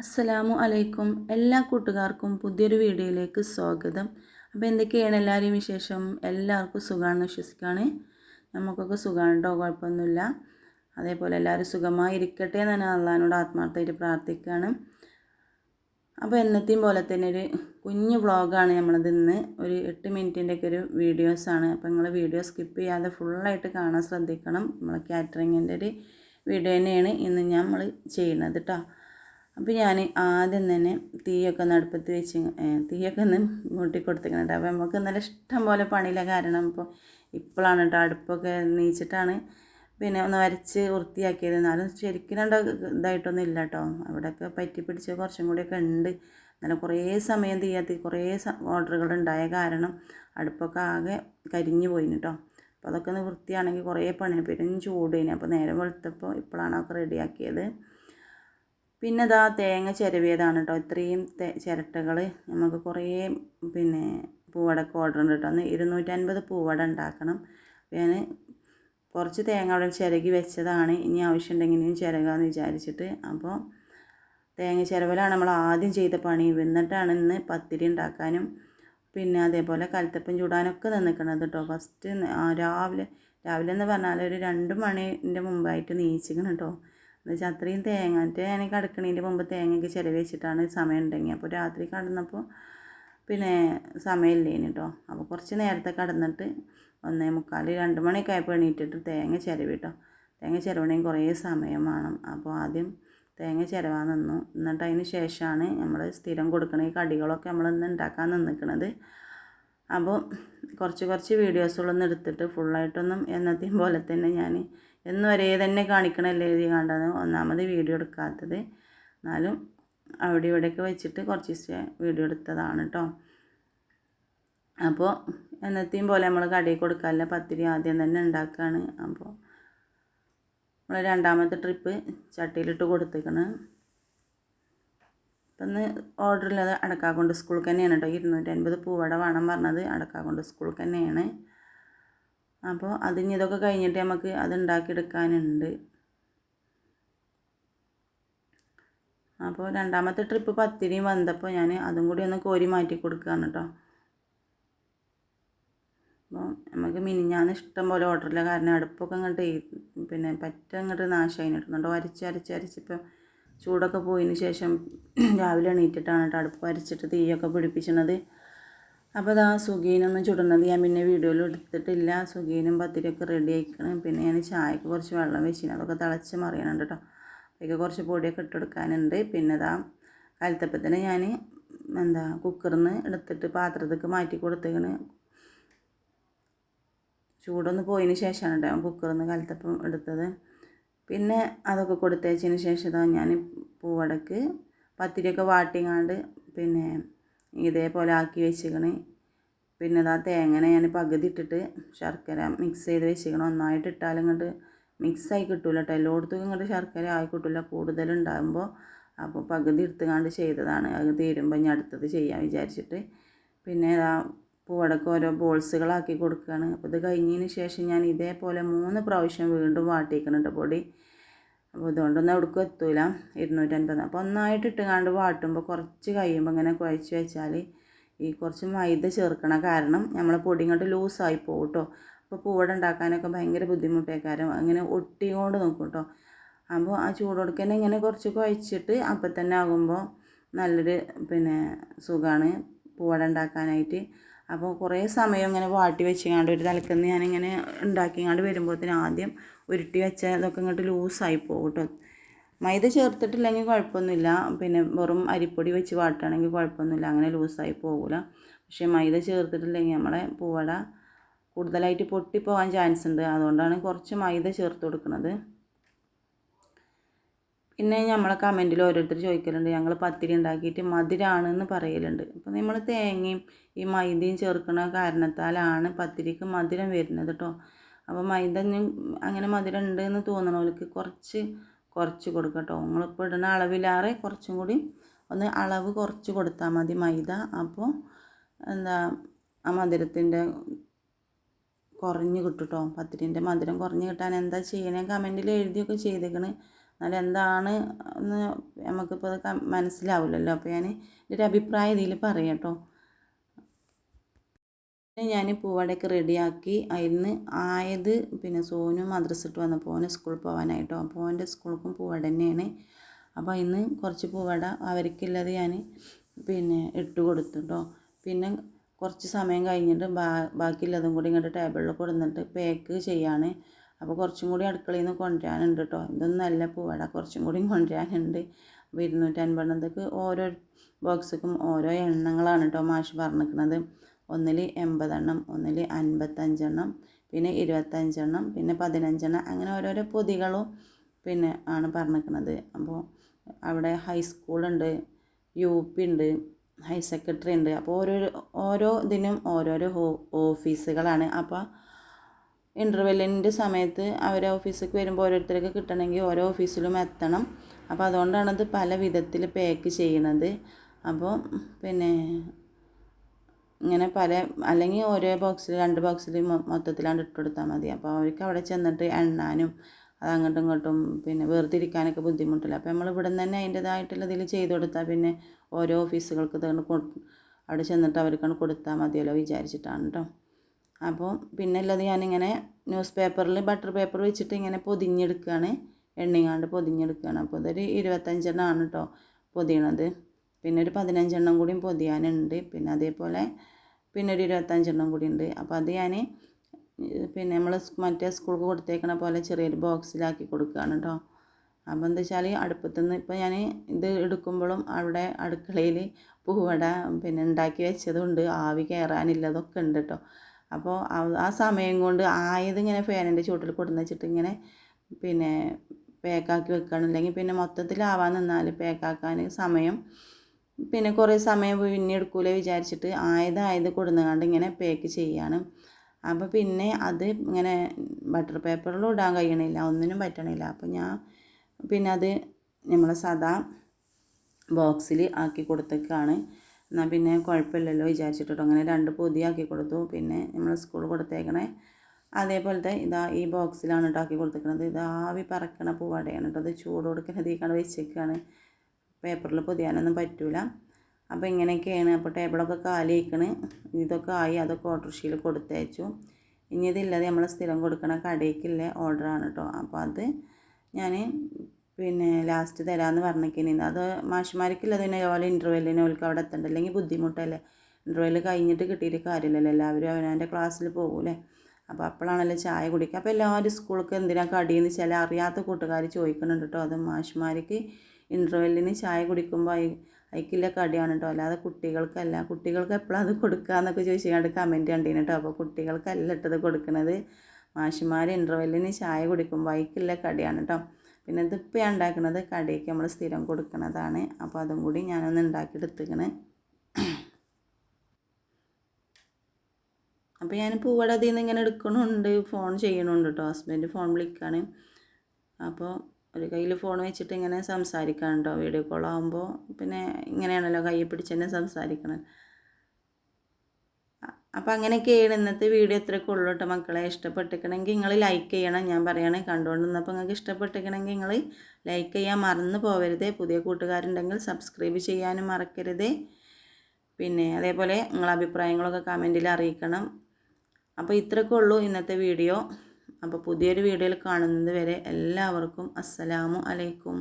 അസ്സലാമു അലൈക്കും. എല്ലാ കൂട്ടുകാർക്കും പുതിയൊരു വീഡിയോയിലേക്ക് സ്വാഗതം. അപ്പോൾ എന്തൊക്കെയാണ് എല്ലാവരെയും വിശേഷം? എല്ലാവർക്കും സുഖമാണെന്ന് വിശ്വസിക്കുകയാണ്. നമുക്കൊക്കെ സുഖമാണ് കേട്ടോ കുഴപ്പമൊന്നുമില്ല. അതേപോലെ എല്ലാവരും സുഖമായി ഇരിക്കട്ടെ എന്ന് ഞാൻ അള്ളഹാനോട് ആത്മാർത്ഥമായിട്ട് പ്രാർത്ഥിക്കുകയാണ്. അപ്പോൾ എന്നത്തെയും പോലെ തന്നെ ഒരു കുഞ്ഞു വ്ളോഗാണ് നമ്മളത് ഇന്ന്. ഒരു എട്ട് മിനിറ്റിന്റെയൊക്കെ ഒരു വീഡിയോസാണ്. അപ്പോൾ നിങ്ങൾ വീഡിയോ സ്കിപ്പ് ചെയ്യാതെ ഫുള്ളായിട്ട് കാണാൻ ശ്രദ്ധിക്കണം. നമ്മളെ കാറ്ററിങ്ങിന്റെ ഒരു വീഡിയോ തന്നെയാണ് ഇന്ന് നമ്മൾ ചെയ്യുന്നത് കേട്ടോ. അപ്പോൾ ഞാൻ ആദ്യം തന്നെ തീയൊക്കെ ഒന്ന് അടുപ്പത്ത് വെച്ച് തീയൊക്കെ ഒന്ന് മൂട്ടി കൊടുത്തിട്ടുണ്ട് അപ്പോൾ നമുക്ക് നല്ല ഇഷ്ടം പോലെ പണിയില്ല. കാരണം ഇപ്പോൾ ഇപ്പോഴാണ് കേട്ടോ. അടുപ്പൊക്കെ നീച്ചിട്ടാണ് പിന്നെ ഒന്ന് വരച്ച് വൃത്തിയാക്കിയത്. എന്നാലും ശരിക്കും രണ്ട് ഇതായിട്ടൊന്നും ഇല്ല കേട്ടോ. അവിടെയൊക്കെ പറ്റി പിടിച്ച് കുറച്ചും കൂടിയൊക്കെ ഉണ്ട്. എന്നാലും കുറേ സമയം തീയാത്തി കുറേ ഓർഡറുകൾ ഉണ്ടായ കാരണം അടുപ്പൊക്കെ ആകെ കരിഞ്ഞു പോയിന് കേട്ടോ. അപ്പോൾ അതൊക്കെ ഒന്ന് വൃത്തിയാണെങ്കിൽ കുറേ പണി പെരും ചൂടിന്. അപ്പോൾ നേരെ വെളുത്തപ്പോൾ ഇപ്പോഴാണ് അതൊക്കെ റെഡിയാക്കിയത് പിന്നെ ഇതാ തേങ്ങ ചിരവിയതാണ് കേട്ടോ ഇത്രയും ചിരട്ടകൾ നമുക്ക് കുറേ പിന്നെ പൂവടക്ക് ഓർഡർ ഉണ്ട് കേട്ടോ ഒന്ന് ഇരുന്നൂറ്റൻപത് പൂവട ഉണ്ടാക്കണം. ഞാൻ കുറച്ച് തേങ്ങ അവിടെ ചിരകി വെച്ചതാണ്. ഇനി ആവശ്യമുണ്ടെങ്കിൽ ഇനിയും ചിരകാന്ന് വിചാരിച്ചിട്ട്. അപ്പോൾ തേങ്ങ ചിരവലാണ് നമ്മൾ ആദ്യം ചെയ്ത പണി. എന്നിട്ടാണ് ഇന്ന് പത്തിരി ഉണ്ടാക്കാനും പിന്നെ അതേപോലെ കലത്തപ്പം ചൂടാനൊക്കെ നിന്നിക്കണത് കേട്ടോ ഫസ്റ്റ് രാവിലെ രാവിലെ എന്ന് പറഞ്ഞാൽ ഒരു രണ്ട് മണിന്റെ മുമ്പായിട്ട് നീച്ചിക്കണം കേട്ടോ എന്ന് വെച്ചാൽ അത്രയും തേങ്ങ മറ്റേ ഞാൻ മുമ്പ് തേങ്ങയ്ക്ക് ചിലവ് വെച്ചിട്ടാണ് സമയം ഉണ്ടെങ്കിൽ. അപ്പോൾ രാത്രി കടന്നപ്പോൾ പിന്നെ സമയമില്ലേന് കേട്ടോ. അപ്പോൾ കുറച്ച് നേരത്തെ കടന്നിട്ട് ഒന്നേ മുക്കാൽ രണ്ട് മണിയൊക്കെ ആയപ്പോൾ എണീറ്റിട്ട് തേങ്ങ ചിലവ് കേട്ടോ തേങ്ങ ചിരവണമെങ്കിൽ കുറേ സമയം വേണം. അപ്പോൾ ആദ്യം തേങ്ങ ചിലവാൻ നിന്നു. എന്നിട്ട് അതിന് ശേഷമാണ് നമ്മൾ സ്ഥിരം കൊടുക്കണ ഈ കടികളൊക്കെ നമ്മൾ ഇന്ന് ഉണ്ടാക്കാൻ നിന്നിക്കണത്. അപ്പോൾ കുറച്ച് കുറച്ച് വീഡിയോസുകളൊന്നും എടുത്തിട്ട് ഫുള്ളായിട്ടൊന്നും എന്നത്തെയും പോലെ തന്നെ ഞാൻ എന്നും ഒരേ തന്നെ കാണിക്കണമല്ലേ എഴുതി കണ്ടത്. ഒന്നാമത് വീഡിയോ എടുക്കാത്തത്. എന്നാലും അവിടെ ഇവിടെയൊക്കെ വെച്ചിട്ട് കുറച്ച് ദിവസം വീഡിയോ എടുത്തതാണ് കേട്ടോ അപ്പോൾ എന്നത്തെയും പോലെ നമ്മൾ കടയിൽ കൊടുക്കാറില്ല പത്തിരി ആദ്യം തന്നെ ഉണ്ടാക്കുകയാണ് അപ്പോൾ നമ്മൾ രണ്ടാമത്തെ ട്രിപ്പ് ചട്ടിയിലിട്ട് കൊടുത്തേക്കണ്. അപ്പം ഇന്ന് ഉള്ളത് അടക്കാക്കൊണ്ട് സ്കൂളിൽ തന്നെയാണ് കേട്ടോ ഇരുന്നൂറ്റൻപത് പൂവട വേണം പറഞ്ഞത് അടക്കാക്കൊണ്ട് സ്കൂളിൽ തന്നെയാണ്. അപ്പോൾ അതിന് ഇതൊക്കെ കഴിഞ്ഞിട്ട് നമുക്ക് അത് ഉണ്ടാക്കിയെടുക്കാനുണ്ട്. അപ്പോൾ രണ്ടാമത്തെ ട്രിപ്പ് പത്തിരിയും വന്നപ്പോൾ ഞാൻ അതും കൂടി ഒന്ന് കോരി മാറ്റി കൊടുക്കുകയാണ് കേട്ടോ. അപ്പോൾ നമുക്ക് മിനിഞ്ഞാന്ന് ഇഷ്ടം പോലെ ഓർഡറില്ല കാരണം അടുപ്പൊക്കെ അങ്ങോട്ട് പിന്നെ പറ്റ അങ്ങോട്ട് നാശമായി ഇടുന്നുണ്ട് വരച്ച് അരച്ച് അരച്ചിപ്പോൾ ചൂടൊക്കെ പോയതിന് ശേഷം രാവിലെ എണീറ്റിട്ടാണ് കേട്ടോ അടുപ്പ് വരച്ചിട്ട് തീയൊക്കെ പിടിപ്പിച്ചണത്. അപ്പോൾ അതാ സുഖീനൊന്നും ചുടുന്നത് ഞാൻ പിന്നെ വീഡിയോയിൽ എടുത്തിട്ടില്ല. സുഖീനും പത്തിരിയൊക്കെ റെഡി ആയിക്കണം. പിന്നെ ഞാൻ ചായക്ക് കുറച്ച് വെള്ളം വെച്ചിന്. അതൊക്കെ തിളച്ച് മറിയണുണ്ട് കേട്ടോ അതൊക്കെ കുറച്ച് പൊടിയൊക്കെ ഇട്ടെടുക്കാനുണ്ട് പിന്നെ ഇതാ കലത്തപ്പത്തിന് ഞാൻ എന്താ കുക്കറിൽ നിന്ന് എടുത്തിട്ട് പാത്രത്തേക്ക് മാറ്റി കൊടുത്തേക്കണ്. ചൂടൊന്ന് പോയതിന് ശേഷമാണ് കേട്ടോ കുക്കറിൽ നിന്ന് കലത്തപ്പം എടുത്തത്. പിന്നെ അതൊക്കെ കൊടുത്തയച്ചതിന് ശേഷം ഞാൻ പൂവടക്ക് പത്തിരിയൊക്കെ വാട്ടിങ്ങാണ്ട് പിന്നെ ഇതേപോലെ ആക്കി വെച്ചിക്കണ്. പിന്നെ ഇതാ തേങ്ങനെ ഞാൻ പകുതി ഇട്ടിട്ട് ശർക്കര മിക്സ് ചെയ്ത് വെച്ചിക്കണം. ഒന്നായിട്ട് ഇട്ടാലും ഇങ്ങോട്ട് മിക്സായി കിട്ടില്ല കേട്ടോ എല്ലായിടത്തും ഇങ്ങോട്ട് ശർക്കര ആയി കിട്ടില്ല കൂടുതലുണ്ടാകുമ്പോൾ അപ്പോൾ പകുതി എടുത്തുകൊണ്ട് ചെയ്തതാണ്. അത് തീരുമ്പോൾ ഞാൻ അടുത്തത് ചെയ്യാൻ വിചാരിച്ചിട്ട്. പിന്നെ ഇതാ പൂവടക്ക് ഓരോ ബോൾസുകളാക്കി കൊടുക്കുകയാണ് അപ്പോൾ ഇത് കഴിഞ്ഞതിന് ശേഷം ഞാൻ ഇതേപോലെ മൂന്ന് പ്രാവശ്യം വീണ്ടും വാട്ടിക്കണുണ്ട് പൊടി. ഇതുകൊണ്ടൊന്നും എവിടേക്കും എത്തൂല. ഇരുന്നൂറ്റൻപത്. അപ്പോൾ ഒന്നായിട്ട് ഇട്ടുകാണ്ട് വാട്ടുമ്പോൾ കുറച്ച് കഴിയുമ്പോൾ ഇങ്ങനെ കുഴച്ച് വെച്ചാൽ ഈ കുറച്ച് മൈദ ചേർക്കണ കാരണം നമ്മൾ പൊടി ഇങ്ങോട്ട് ലൂസായി പോകും കേട്ടോ അപ്പോൾ പൂവട ഉണ്ടാക്കാനൊക്കെ ഭയങ്കര ബുദ്ധിമുട്ടേക്കാരം. അങ്ങനെ ഒട്ടിക്കൊണ്ട് നോക്കും കേട്ടോ അപ്പോൾ ആ ചൂട് തന്നെ ഇങ്ങനെ കുറച്ച് കുഴച്ചിട്ട് അപ്പം തന്നെ ആകുമ്പോൾ നല്ലൊരു പിന്നെ സുഖമാണ് പൂവട ഉണ്ടാക്കാനായിട്ട്. അപ്പോൾ കുറേ സമയം ഇങ്ങനെ വാട്ടി വെച്ചുകൊണ്ട് ഒരു തലക്കുന്ന് ഞാനിങ്ങനെ ഉണ്ടാക്കിങ്ങാണ്ട് വരുമ്പോഴത്തേന് ആദ്യം ഉരുട്ടി വെച്ച ഇതൊക്കെ ഇങ്ങോട്ട് ലൂസായി പോകും കേട്ടോ മൈദ ചേർത്തിട്ടില്ലെങ്കിൽ കുഴപ്പമൊന്നുമില്ല. പിന്നെ വെറും അരിപ്പൊടി വെച്ച് വാട്ടുകയാണെങ്കിൽ കുഴപ്പമൊന്നുമില്ല. അങ്ങനെ ലൂസായി പോകില്ല പക്ഷേ മൈദ ചേർത്തിട്ടില്ലെങ്കിൽ നമ്മളെ പൂവട കൂടുതലായിട്ട് പൊട്ടിപ്പോകാൻ ചാൻസ് ഉണ്ട്. അതുകൊണ്ടാണ് കുറച്ച് മൈദ ചേർത്ത് കൊടുക്കുന്നത്. പിന്നെ നമ്മളെ കമന്റിൽ ഓരോരുത്തർ ചോദിക്കലുണ്ട്. ഞങ്ങൾ പത്തിരി ഉണ്ടാക്കിയിട്ട് മധുരമാണെന്ന് പറയലുണ്ട്. അപ്പോൾ നമ്മൾ തേങ്ങയും ഈ മൈദയും ചേർക്കുന്ന കാരണത്താലാണ് പത്തിരിക്ക് മധുരം വരുന്നത് കേട്ടോ അപ്പോൾ മൈദ അങ്ങനെ മധുരം ഉണ്ട് എന്ന് തോന്നണവർക്ക് കുറച്ച് കുറച്ച് കൊടുക്കട്ടോ കേട്ടോ നിങ്ങളിപ്പോൾ ഇടുന്ന അളവിലാറെ കുറച്ചും കൂടി ഒന്ന് അളവ് കുറച്ച് കൊടുത്താൽ മതി മൈദ. അപ്പോൾ എന്താ ആ മധുരത്തിന്റെ കുറഞ്ഞ് കിട്ടും കേട്ടോ പത്തിരിന്റെ മധുരം കുറഞ്ഞ് കിട്ടാൻ എന്താ ചെയ്യണേ? കമന്റിൽ എഴുതിയൊക്കെ ചെയ്തേക്കണ്. എന്നാലും എന്താണ് എന്ന് നമുക്കിപ്പോൾ അത് മനസ്സിലാവില്ലല്ലോ. അപ്പോൾ ഞാൻ ഒരു അഭിപ്രായം ഇതിൽ പറയാം കേട്ടോ ഞാൻ പൂവടയൊക്കെ റെഡിയാക്കി അതിന് ആയത് പിന്നെ സോനു മദ്രസ ഇട്ട് വന്നപ്പോൾ ഓന് സ്കൂളിൽ പോകാനായിട്ടോ അപ്പോൾ ഓന്റെ സ്കൂൾക്കും പൂവട തന്നെയാണ്. അപ്പോൾ ഇന്ന് കുറച്ച് പൂവട അവർക്കുള്ളത് ഞാൻ പിന്നെ ഇട്ട് കൊടുത്തുട്ടോ. പിന്നെ കുറച്ച് സമയം കഴിഞ്ഞിട്ട് ബാ ബാക്കിയുള്ളതും കൂടി ഇങ്ങോട്ട് ടേബിളിൽ കൊടുന്നിട്ട് പാക്ക് ചെയ്യാണ്. അപ്പോൾ കുറച്ചും കൂടി അടുക്കളയിൽ നിന്ന് കൊണ്ടുവരാനുണ്ട് കേട്ടോ ഇതൊന്നും നല്ല പൂവട കുറച്ചും കൂടി കൊണ്ടുവരാനുണ്ട് അപ്പോൾ ഇരുന്നൂറ്റൻപതെണ്ണത്തേക്ക് ഓരോ ബോക്സിക്കും ഓരോ എണ്ണങ്ങളാണ് കേട്ടോ മാഷ് പറഞ്ഞിരിക്കുന്നത് ഒന്നിൽ എൺപതെണ്ണം ഒന്നിൽ അൻപത്തഞ്ചെണ്ണം പിന്നെ ഇരുപത്തഞ്ചെണ്ണം പിന്നെ പതിനഞ്ചെണ്ണം അങ്ങനെ ഓരോരോ പൊതികളും പിന്നെ ആണ് പറഞ്ഞിരിക്കുന്നത്. അപ്പോൾ അവിടെ ഹൈസ്കൂളുണ്ട് യു പി ഉണ്ട് ഹയർ സെക്കൻഡറി ഉണ്ട്. അപ്പോൾ ഓരോ ഓരോ ഇതിനും ഓരോരോ ഓഫീസുകളാണ്. അപ്പോൾ ഇന്റർവെല്ലിന്റെ സമയത്ത് അവർ ഓഫീസിലേക്ക് വരുമ്പോൾ ഓരോരുത്തർക്ക് കിട്ടണമെങ്കിൽ ഓരോ ഓഫീസിലും എത്തണം. അപ്പോൾ അതുകൊണ്ടാണ് ഇത് പല വിധത്തിൽ പാക്ക് ചെയ്യണത്. അപ്പോൾ പിന്നെ ഇങ്ങനെ പല അല്ലെങ്കിൽ ഒരേ ബോക്സിൽ രണ്ട് ബോക്സിൽ മൊത്തത്തിലാണ്ട് ഇട്ട് കൊടുത്താൽ മതി. അപ്പോൾ അവർക്ക് അവിടെ ചെന്നിട്ട് എണ്ണാനും അത് അങ്ങോട്ടും ഇങ്ങോട്ടും പിന്നെ വേർതിരിക്കാനൊക്കെ ബുദ്ധിമുട്ടില്ല. അപ്പോൾ നമ്മൾ ഇവിടെ നിന്ന് തന്നെ അതിന്റേതായിട്ടുള്ള ഇതിൽ ചെയ്ത് കൊടുത്താൽ പിന്നെ ഓരോ ഓഫീസുകൾക്ക് തന്നെ അവിടെ ചെന്നിട്ട് അവർക്കാണ് കൊടുത്താൽ മതിയല്ലോ വിചാരിച്ചിട്ടാണ് കേട്ടോ അപ്പോൾ പിന്നെ ഉള്ളത് ഞാനിങ്ങനെ ന്യൂസ് പേപ്പറിൽ ബട്ടർ പേപ്പർ വെച്ചിട്ട് ഇങ്ങനെ പൊതിഞ്ഞെടുക്കുകയാണ് എണ്ണിങ്ങാണ്ട് പൊതിഞ്ഞെടുക്കുകയാണ് അപ്പോൾ ഇതൊരു ഇരുപത്തഞ്ചെണ്ണമാണ് കേട്ടോ പൊതിയണത്. പിന്നെ ഒരു പതിനഞ്ചെണ്ണം കൂടിയും പൊതിയാനുണ്ട്. പിന്നെ അതേപോലെ പിന്നെ ഒരു ഇരുപത്തഞ്ചെണ്ണം കൂടി ഉണ്ട്. അപ്പോൾ അത് ഞാൻ പിന്നെ നമ്മൾ മറ്റേ സ്കൂൾക്ക് കൊടുത്തേക്കണ പോലെ ചെറിയൊരു ബോക്സിലാക്കി കൊടുക്കുകയാണ് കേട്ടോ അപ്പോൾ എന്താ വെച്ചാൽ അടുപ്പത്തു നിന്ന് ഇപ്പോൾ ഞാൻ ഇത് എടുക്കുമ്പോഴും അവിടെ അടുക്കളയിൽ പൂവട പിന്നെ ഉണ്ടാക്കി വെച്ചതുണ്ട്. ആവി കയറാനില്ലതൊക്കെ ഉണ്ട് കേട്ടോ അപ്പോൾ ആ- സമയം കൊണ്ട് ആയത് ഇങ്ങനെ ഫാനിന്റെ ചുവട്ടിൽ കൊടുന്ന് വെച്ചിട്ട് ഇങ്ങനെ പിന്നെ പാക്കാക്കി വെക്കുകയാണ് അല്ലെങ്കിൽ പിന്നെ മൊത്തത്തിലാവാൻ നിന്നാൽ പാക്കാക്കാൻ സമയം പിന്നെ കുറേ സമയം പിന്നെ എടുക്കൂലേ വിചാരിച്ചിട്ട് ആയതായത് ആയത് കൊടുന്നുകൊണ്ട് ഇങ്ങനെ പേക്ക് ചെയ്യാണ്. അപ്പോൾ പിന്നെ അത് ഇങ്ങനെ ബട്ടർ പേപ്പറിലും ഇടാൻ കഴിയണില്ല ഒന്നിനും പറ്റണില്ല. അപ്പോൾ ഞാൻ പിന്നെ അത് നമ്മൾ സാധാ ബോക്സിൽ ആക്കി കൊടുത്തേക്കാണ്. എന്നാൽ പിന്നെ കുഴപ്പമില്ലല്ലോ വിചാരിച്ചിട്ടോ അങ്ങനെ രണ്ട് പൊതി ആക്കി കൊടുത്തു. പിന്നെ നമ്മൾ സ്കൂൾ കൊടുത്തേക്കണേ. അതേപോലത്തെ ഇതാ ഈ ബോക്സിലാണ് കേട്ടോ ആക്കി കൊടുത്തേക്കണത്. ഇത് ആവി പറക്കണ പൂവടയാണ് കേട്ടോ അത് ചൂട് ഇതിക്കാണ് വെച്ചേക്കാണ്. പേപ്പറിൽ പൊതിയാനൊന്നും പറ്റൂല. അപ്പോൾ ഇങ്ങനെയൊക്കെയാണ് അപ്പോൾ ടേബിളൊക്കെ കാലി ആയിക്കണ് ഇതൊക്കെ ആയി അതൊക്കെ ഓർഡർ ഓട്ടോറിക്ഷയിൽ കൊടുത്തയച്ചു. ഇനി ഇതില്ലാതെ നമ്മൾ സ്ഥിരം കൊടുക്കണ കടയ്ക്കുള്ള ഓർഡറാണ് കേട്ടോ അപ്പോൾ അത് ഞാൻ പിന്നെ ലാസ്റ്റ് തരാമെന്ന് പറഞ്ഞേക്കിനി. അത് മാഷിമാർക്കില്ലാതെ പിന്നെ അതുപോലെ ഇന്റർവെല്ലിന് ഓൽക്ക് അവിടെ എത്തണ്ട? അല്ലെങ്കിൽ ബുദ്ധിമുട്ടല്ലേ? ഇന്റർവെൽ കഴിഞ്ഞിട്ട് കിട്ടിയിട്ട് കാര്യമില്ലല്ലോ എല്ലാവരും അവനവന്റെ ക്ലാസ്സിൽ പോകൂലേ അപ്പോൾ അപ്പോഴാണല്ലോ ചായ കുടിക്കുക അപ്പോൾ എല്ലാവരും സ്കൂൾക്ക് എന്തിനാണ് കടിയെന്ന് വെച്ചാൽ അറിയാത്ത കൂട്ടുകാർ ചോദിക്കുന്നുണ്ട് കേട്ടോ അത് മാഷ്മാർക്ക് ഇന്റർവെല്ലിന് ചായ കുടിക്കുമ്പോൾ അതിക്കില്ല കടിയാണ് കേട്ടോ അല്ലാതെ കുട്ടികൾക്കല്ല. കുട്ടികൾക്ക് എപ്പോഴും അത് കൊടുക്കുക എന്നൊക്കെ ചോദിച്ചുകൊണ്ട് കമന്റ് കണ്ടീന് കേട്ടോ അപ്പോൾ കുട്ടികൾക്കല്ല ഇട്ടത് കൊടുക്കുന്നത് മാഷിമാർ ഇന്റർവെല്ലിന് ചായ കുടിക്കുമ്പോൾ അതിക്കില്ല കടിയാണ് കേട്ടോ പിന്നെ ഇതിപ്പോൾ ഉണ്ടാക്കുന്നത് കടിയൊക്കെ നമ്മൾ സ്ഥിരം കൊടുക്കുന്നതാണ് അപ്പോൾ അതും കൂടി ഞാനൊന്ന് ഉണ്ടാക്കിയെടുത്തിക്കണ്. അപ്പോൾ ഞാൻ പൂവട അതിൽ നിന്ന് ഇങ്ങനെ എടുക്കണുണ്ട്. ഫോൺ ചെയ്യണുണ്ട് കേട്ടോ ഹസ്ബൻഡ് ഫോൺ വിളിക്കുകയാണ് അപ്പോൾ ഒരു കയ്യിൽ ഫോൺ വെച്ചിട്ട് ഇങ്ങനെ സംസാരിക്കാൻ കേട്ടോ വീഡിയോ കോൾ ആകുമ്പോൾ പിന്നെ ഇങ്ങനെയാണല്ലോ കയ്യിൽ പിടിച്ച് തന്നെ സംസാരിക്കണം അപ്പോൾ അങ്ങനെയൊക്കെയാണ് ഇന്നത്തെ വീഡിയോ ഇത്രയൊക്കെ ഉള്ളൂ കേട്ടോ. മക്കളെ ഇഷ്ടപ്പെട്ടിക്കണമെങ്കിൽ നിങ്ങൾ ലൈക്ക് ചെയ്യണം. ഞാൻ പറയണേ കണ്ടുകൊണ്ടിരുന്നപ്പോൾ നിങ്ങൾക്ക് ഇഷ്ടപ്പെട്ടിക്കണമെങ്കിൽ നിങ്ങൾ ലൈക്ക് ചെയ്യാൻ മറന്നു പോകരുത് പുതിയ കൂട്ടുകാരുണ്ടെങ്കിൽ സബ്സ്ക്രൈബ് ചെയ്യാനും മറക്കരുത്. പിന്നെ അതേപോലെ നിങ്ങളെ അഭിപ്രായങ്ങളൊക്കെ കമന്റിൽ അറിയിക്കണം. അപ്പോൾ ഇത്രയൊക്കെ ഉള്ളൂ ഇന്നത്തെ വീഡിയോ. അപ്പോൾ പുതിയൊരു വീഡിയോയിൽ കാണുന്നത് വരെ എല്ലാവർക്കും അസ്സലാമു അലൈക്കും.